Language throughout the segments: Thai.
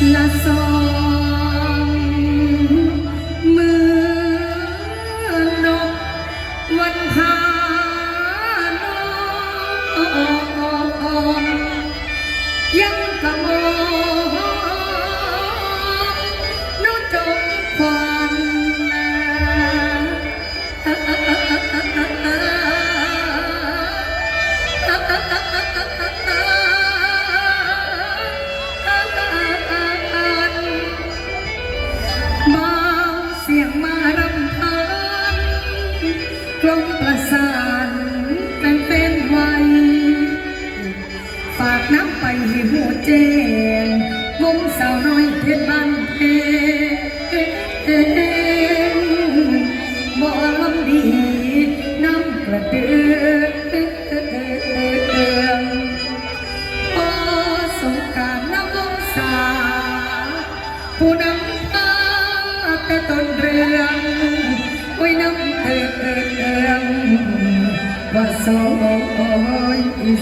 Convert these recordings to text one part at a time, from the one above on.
ละ มประสานเป็นเป็นไวฝากน้ำไปให้หัวเจงวงสาวน้อยเพชรบ้านเพ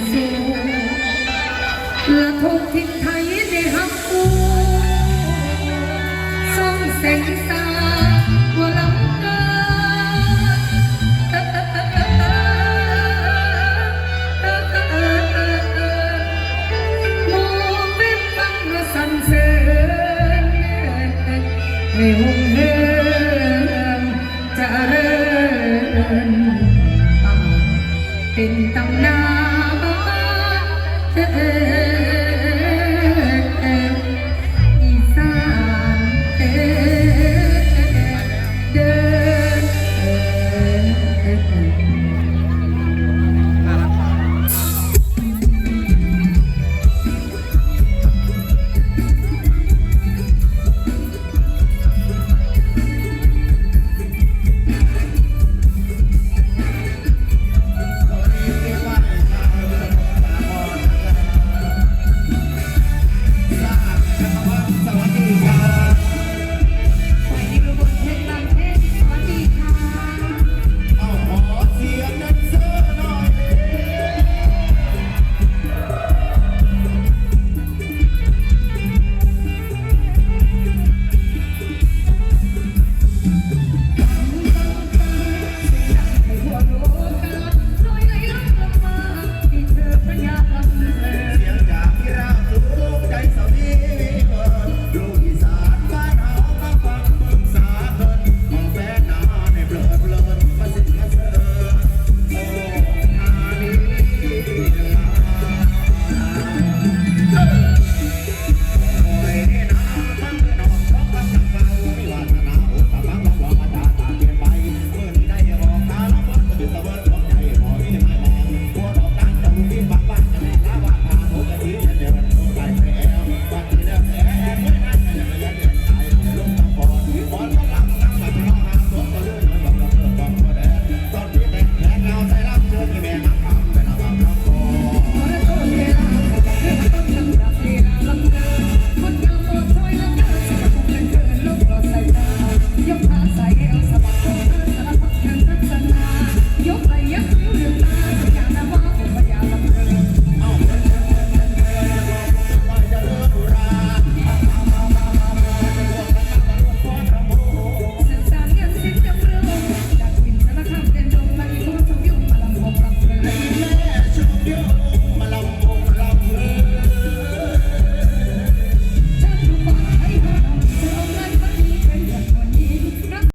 สูละทุกทิศไทยได้หักกูส่งเส้นสาว่าลำกินมองเป็นฟังและสันเสริญให้หุ่งเหิมเจะเริญเป็นตำนาน Mm-hmm.